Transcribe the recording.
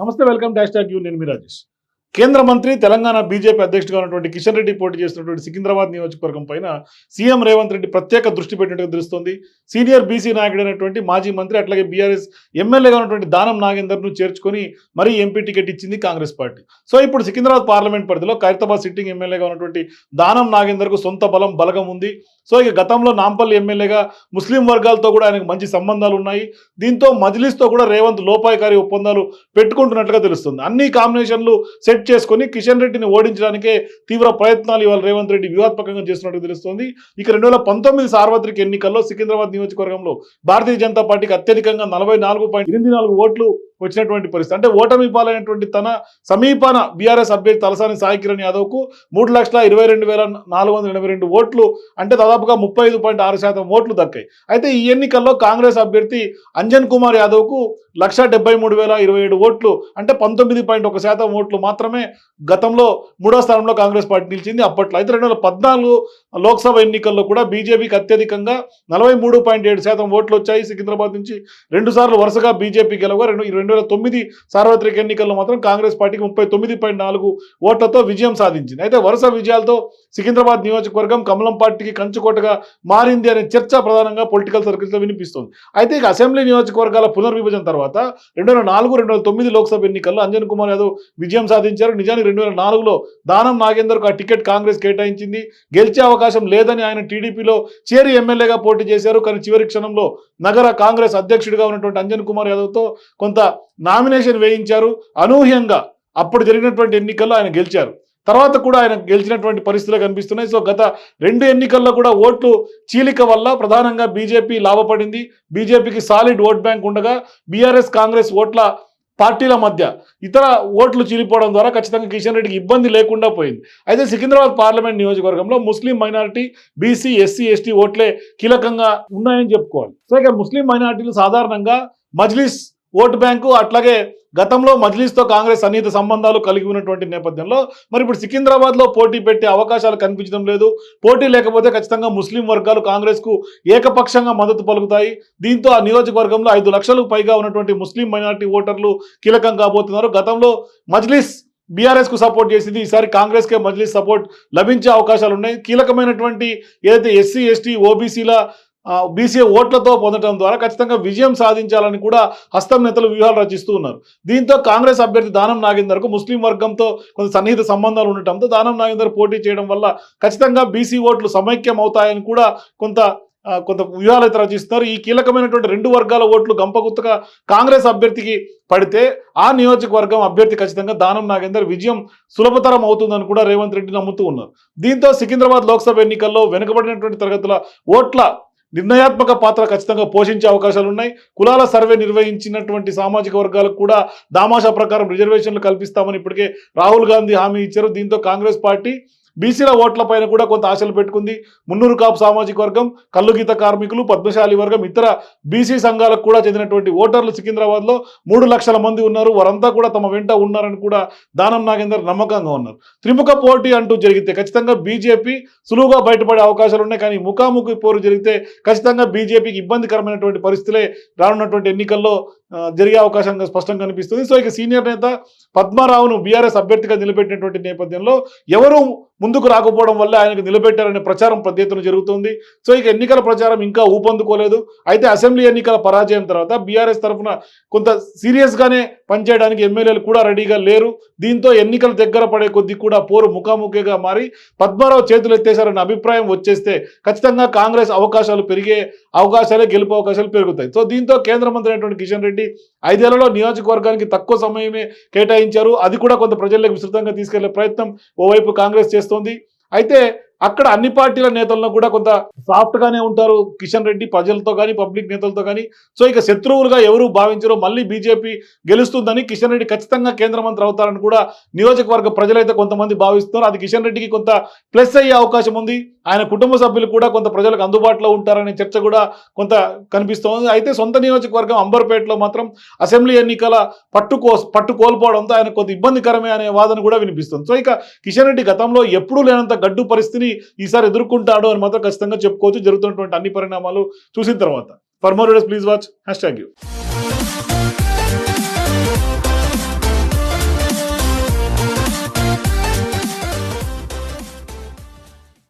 నమస్తే welcome dash talk you నేను మీ రాజేష్. కేంద్ర మంత్రి తెలంగాణ బీజేపీ అధ్యక్షుడిగా ఉన్నటువంటి కిషన్ రెడ్డి పోటీ చేస్తున్నటువంటి సికింద్రాబాద్ నియోజకవర్గం పైన సీఎం రేవంత్ రెడ్డి ప్రత్యేక దృష్టి పెట్టినట్టుగా తెలుస్తోంది. సీనియర్ బీసీ నాయకుడైనటువంటి మాజీ మంత్రి అట్లాగే బీఆర్ఎస్ ఎమ్మెల్యేగా ఉన్నటువంటి దానం నాగేందర్ను చేర్చుకొని మరీ ఎంపీ టికెట్ ఇచ్చింది కాంగ్రెస్ పార్టీ. సో ఇప్పుడు సికింద్రాబాద్ పార్లమెంట్ పరిధిలో ఖైరతాబాద్ సిట్టింగ్ ఎమ్మెల్యేగా ఉన్నటువంటి దానం నాగేందర్కు సొంత బలం బలగం ఉంది. సో ఇక గతంలో నాంపల్లి ఎమ్మెల్యేగా ముస్లిం వర్గాలతో కూడా ఆయనకు మంచి సంబంధాలు ఉన్నాయి. దీంతో మజ్లిస్తో కూడా రేవంత్ లోపాయకారి ఒప్పందాలు పెట్టుకుంటున్నట్లుగా తెలుస్తుంది. అన్ని కాంబినేషన్లు సెట్ చేసుకొని కిషన్ రెడ్డిని ఓడించడానికే తీవ్ర ప్రయత్నాలు ఇవాళ రేవంత్ రెడ్డి వ్యూహాత్మకంగా చేస్తున్నట్టు తెలుస్తుంది. ఇక రెండు వేల పంతొమ్మిది సార్వత్రిక ఎన్నికల్లో సికింద్రాబాద్ నియోజకవర్గంలో భారతీయ జనతా పార్టీకి అత్యధికంగా నలభై నాలుగు పాయింట్ ఎనిమిది నాలుగు ఓట్లు వచ్చినటువంటి పరిస్థితి. అంటే ఓటమి పాలైనటువంటి తన సమీపాన బీఆర్ఎస్ అభ్యర్థి తలసాని సాయి కిరణ్ యాదవ్కు మూడు లక్షల ఇరవై రెండు వేల నాలుగు వందల ఎనభై రెండు ఓట్లు అంటే దాదాపుగా ముప్పై ఐదు పాయింట్ ఆరు శాతం ఓట్లు దక్కాయి. అయితే ఈ ఎన్నికల్లో కాంగ్రెస్ అభ్యర్థి అంజన్ కుమార్ యాదవ్కు లక్ష డెబ్బై మూడు వేల ఇరవై ఏడు ఓట్లు అంటే పంతొమ్మిది పాయింట్ ఒక శాతం ఓట్లు మాత్రమే గతంలో మూడో స్థానంలో కాంగ్రెస్ పార్టీ నిలిచింది. అప్పట్లో అయితే రెండు వేల పద్నాలుగు లోక్సభ ఎన్నికల్లో కూడా బీజేపీకి అత్యధికంగా నలభై మూడు పాయింట్ ఏడు శాతం ఓట్లు వచ్చాయి. సికింద్రాబాద్ నుంచి రెండు సార్లు వరుసగా బీజేపీ గెలవగా రెండు రెండు వేల తొమ్మిది సార్వత్రిక ఎన్నికల్లో మాత్రం కాంగ్రెస్ పార్టీకి ముప్పై తొమ్మిది పాయింట్ నాలుగు ఓట్లతో విజయం సాధించింది. అయితే వరుస విజయాలతో సికింద్రాబాద్ నియోజకవర్గం కమలం పార్టీకి కంచుకోటగా మారింది అనే చర్చ ప్రధానంగా పొలిటికల్ సర్కిల్స్లో వినిపిస్తుంది. అయితే ఇక అసెంబ్లీ నియోజకవర్గాల పునర్విభజన తర్వాత రెండు వేల నాలుగు రెండు వేల తొమ్మిది లోక్సభ ఎన్నికల్లో అంజన్ కుమార్ యాదవ్ విజయం సాధించారు. నిజానికి రెండు వేల నాలుగులో దానం నాగేందర్కు ఆ టికెట్ కాంగ్రెస్ కేటాయించింది. గెలిచే అవకాశం లేదని ఆయన టీడీపీలో చేరి ఎమ్మెల్యేగా పోటీ చేశారు. కానీ చివరి క్షణంలో నగర కాంగ్రెస్ అధ్యక్షుడిగా ఉన్నటువంటి అంజన్ కుమార్ యాదవ్తో కొంత నామినేషన్ వేయించారు. అనూహ్యంగా అప్పుడు జరిగినటువంటి ఎన్నికల్లో ఆయన గెలిచారు. తర్వాత కూడా ఆయన గెలిచినటువంటి పరిస్థితులు కనిపిస్తున్నాయి. సో గత రెండు ఎన్నికల్లో కూడా ఓట్లు చీలిక వల్ల ప్రధానంగా బీజేపీ లాభపడింది. బీజేపీకి సాలిడ్ ఓట్ బ్యాంక్ ఉండగా బీఆర్ఎస్ కాంగ్రెస్ ఓట్ల పార్టీల మధ్య ఇతర ఓట్లు చీలిపోవడం ద్వారా ఖచ్చితంగా కిషన్ రెడ్డికి ఇబ్బంది లేకుండా పోయింది. అయితే సికింద్రాబాద్ పార్లమెంట్ నియోజకవర్గంలో Muslim minority BC SC ST ఓట్లే కీలకంగా ఉన్నాయని చెప్పుకోవాలి. సో ఇక ముస్లిం మైనారిటీలు సాధారణంగా మజ్లిస్ ఓటు బ్యాంకు అట్లాగే గతంలో మజ్లిస్తో కాంగ్రెస్ సన్నిహిత సంబంధాలు కలిగి ఉన్నటువంటి నేపథ్యంలో మరి ఇప్పుడు సికింద్రాబాద్లో పోటీ పెట్టే అవకాశాలు కనిపించడం లేదు. పోటీ లేకపోతే ఖచ్చితంగా ముస్లిం వర్గాలు కాంగ్రెస్కు ఏకపక్షంగా మద్దతు పలుకుతాయి. దీంతో ఆ నియోజకవర్గంలో ఐదు లక్షలకు పైగా ఉన్నటువంటి ముస్లిం మైనార్టీ ఓటర్లు కీలకం కాబోతున్నారు. గతంలో మజ్లిస్ బీఆర్ఎస్కు సపోర్ట్ చేసింది. ఈసారి కాంగ్రెస్ కే మజ్లిస్ సపోర్ట్ లభించే అవకాశాలు ఉన్నాయి. కీలకమైనటువంటి ఏదైతే ఎస్సీ ఎస్టీ ఓబీసీల బీసీ ఓట్లతో పొందడం ద్వారా ఖచ్చితంగా విజయం సాధించాలని కూడా హస్తం నేతలు వ్యూహాలు రచిస్తూ ఉన్నారు. దీంతో కాంగ్రెస్ అభ్యర్థి దానం నాగేందర్కు ముస్లిం వర్గంతో కొంత సన్నిహిత సంబంధాలు ఉండటంతో దానం నాగేందర్ పోటీ చేయడం వల్ల ఖచ్చితంగా బీసీ ఓట్లు సమైక్యం అవుతాయని కూడా కొంత కొంత వ్యూహాలు అయితే రచిస్తున్నారు. ఈ కీలకమైనటువంటి రెండు వర్గాల ఓట్లు గంపగుత్తగా కాంగ్రెస్ అభ్యర్థికి పడితే ఆ నియోజకవర్గం అభ్యర్థి ఖచ్చితంగా దానం నాగేందర్ విజయం సులభతరం అవుతుందని కూడా రేవంత్ రెడ్డి నమ్ముతూ ఉన్నారు. దీంతో సికింద్రాబాద్ లోక్సభ ఎన్నికల్లో వెనుకబడినటువంటి తరగతుల ఓట్ల నిర్ణయాత్మక పాత్ర ఖచ్చితంగా పోషించే అవకాశాలు ఉన్నాయి. కులాల సర్వే నిర్వహించినటువంటి సామాజిక వర్గాలకు కూడా దామాషా ప్రకారం రిజర్వేషన్లు కల్పిస్తామని ఇప్పటికే రాహుల్ గాంధీ హామీ ఇచ్చారు. దీంతో కాంగ్రెస్ పార్టీ బీసీల ఓట్ల పైన కూడా కొంత ఆశలు పెట్టుకుంది. మున్నూరు కాపు సామాజిక వర్గం కల్లుగీత కార్మికులు పద్మశాలి వర్గం ఇతర బీసీ సంఘాలకు కూడా చెందినటువంటి ఓటర్లు సికింద్రాబాద్లో మూడు లక్షల మంది ఉన్నారు. వారంతా కూడా తమ వెంట ఉన్నారని కూడా దానం నాగేందర్ నమ్మకంగా ఉన్నారు. త్రిముఖ పోటీ అంటూ జరిగితే ఖచ్చితంగా బీజేపీ సులువుగా బయటపడే అవకాశాలు ఉన్నాయి. కానీ ముఖాముఖి పోరు జరిగితే ఖచ్చితంగా బీజేపీకి ఇబ్బందికరమైనటువంటి పరిస్థితులే రానున్నటువంటి ఎన్నికల్లో జరిగే అవకాశం స్పష్టంగా కనిపిస్తుంది. సో ఇక సీనియర్ నేత పద్మారావును బీఆర్ఎస్ అభ్యర్థిగా నిలబెట్టినటువంటి నేపథ్యంలో ఎవరు ముందుకు రాకపోవడం వల్ల ఆయనకు నిలబెట్టారనే ప్రచారం పెద్ద ఎత్తున జరుగుతుంది. సో ఇక ఎన్నికల ప్రచారం ఇంకా ఊపందుకోలేదు. అయితే అసెంబ్లీ ఎన్నికల పరాజయం తర్వాత బీఆర్ఎస్ తరఫున కొంత సీరియస్గానే పనిచేయడానికి ఎమ్మెల్యేలు కూడా రెడీగా లేరు. దీంతో ఎన్నికల దగ్గర పడే కొద్దీ కూడా పోరు ముఖాముఖిగా మారి పద్మారావు చేతులు ఎత్తేశారన్న అభిప్రాయం వచ్చేస్తే ఖచ్చితంగా కాంగ్రెస్ అవకాశాలు పెరిగే అవకాశాలే గెలుపు అవకాశాలు పెరుగుతాయి. సో దీంతో కేంద్ర మంత్రి అయినటువంటి కిషన్ రెడ్డి ఐదేళ్ళలో నియోజకవర్గానికి తక్కువ సమయమే కేటాయించారు. అది కూడా కొంత ప్రజల్లోకి విస్తృతంగా తీసుకెళ్ళే ప్రయత్నం ఓవైపు కాంగ్రెస్ చేస్తోంది. అయితే అక్కడ అన్ని పార్టీల నేతలను కూడా కొంత సాఫ్ట్ గానే ఉంటారు. కిషన్ రెడ్డి ప్రజలతో కానీ పబ్లిక్ నేతలతో కానీ సో ఇక శత్రువులుగా ఎవరు భావించరో మళ్ళీ బీజేపీ గెలుస్తుందని కిషన్ రెడ్డి ఖచ్చితంగా కేంద్ర మంత్రి అవుతారని కూడా నియోజకవర్గ ప్రజలైతే కొంతమంది భావిస్తున్నారు. అది కిషన్ రెడ్డికి కొంత ప్లస్ అయ్యే అవకాశం ఉంది. ఆయన కుటుంబ సభ్యులు కూడా కొంత ప్రజలకు అందుబాటులో ఉంటారనే చర్చ కూడా కొంత కనిపిస్తోంది అయితే సొంత నియోజకవర్గం అంబర్పేటలో మాత్రం అసెంబ్లీ ఎన్నికల పట్టుకో పట్టు కోల్పోవడంతో ఆయన కొంత ఇబ్బందికరమే అనే వాదన కూడా వినిపిస్తుంది. సో ఇక కిషన్ రెడ్డి గతంలో ఎప్పుడూ లేనంత గడ్డు పరిస్థితిని ఈసారి ఎదుర్కొంటాడు అని మాత్రం ఖచ్చితంగా చెప్పుకోవచ్చు. జరుగుతున్నటువంటి అన్ని పరిణామాలు చూసిన తర్వాత. For more please watch hashtag U